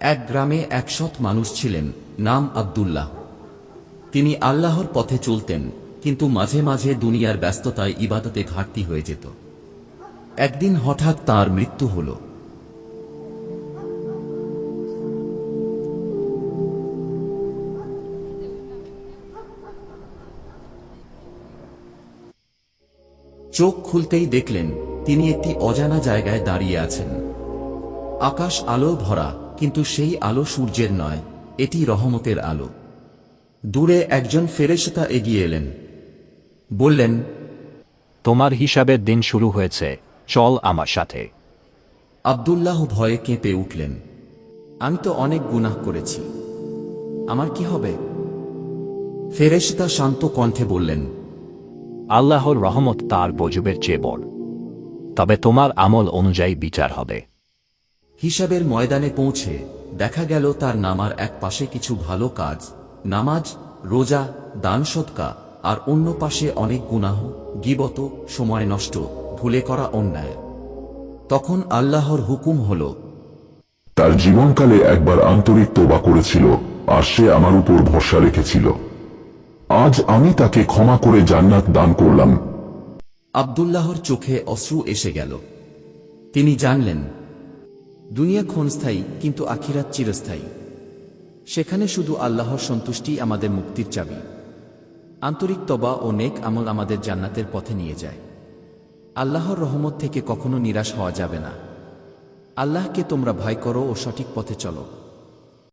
এক গ্রামে এক মানুষ ছিলেন, নাম আব্দুল্লাহ। তিনি আল্লাহর পথে চলতেন, কিন্তু মাঝে মাঝে দুনিয়ার ব্যস্ততায় ইবাদতে ঘাটতি হয়ে যেত। একদিন হঠাৎ তার মৃত্যু হল। চোখ খুলতেই দেখলেন, তিনি একটি অজানা জায়গায় দাঁড়িয়ে আছেন। আকাশ আলো ভরা কিন্তু সেই আলো সূর্যের নয় এটি রহমতের আলো। দূরে একজন ফেরেশতা এগিয়ে এলেন। বললেন তোমার হিসাবের দিন শুরু হয়েছে চল আমার সাথে। আব্দুল্লাহ ভয়ে কেঁপে উঠলেন। আমি তো অনেক গুনাহ করেছি। আমার কি হবে? ফেরেশতা শান্ত কণ্ঠে বললেন আল্লাহর রহমত তার বজুবের চেয়ে বড়। তবে তোমার আমল অনুযায়ী বিচার হবে। হিসাবের ময়দানে পৌঁছে দেখা গেল তার নামার এক পাশে কিছু ভালো কাজ নামাজ রোজা দান সৎকা আর অন্য পাশে অনেক গুনাহ গিবত সময় নষ্ট ভুলে করা অন্যায়। তখন আল্লাহর হুকুম হল তার জীবনকালে একবার আন্তরিক তোবা করেছিল আর সে আমার উপর ভরসা রেখেছিল। আজ আমি তাকে ক্ষমা করে জান্নাত দান করলাম। আব্দুল্লাহর চোখে অশ্রু এসে গেল। তিনি জানলেন দুনিয়া ক্ষণস্থায়ী কিন্তু আখিরাত চিরস্থায়ী। সেখানে শুধু আল্লাহর সন্তুষ্টি আমাদের মুক্তির চাবি। আন্তরিক তবা ও নেক আমল আমাদের জান্নাতের পথে নিয়ে যায়। আল্লাহর রহমত থেকে কখনো নিরাশ হওয়া যাবে না। আল্লাহকে তোমরা ভয় করো ও সঠিক পথে চলো।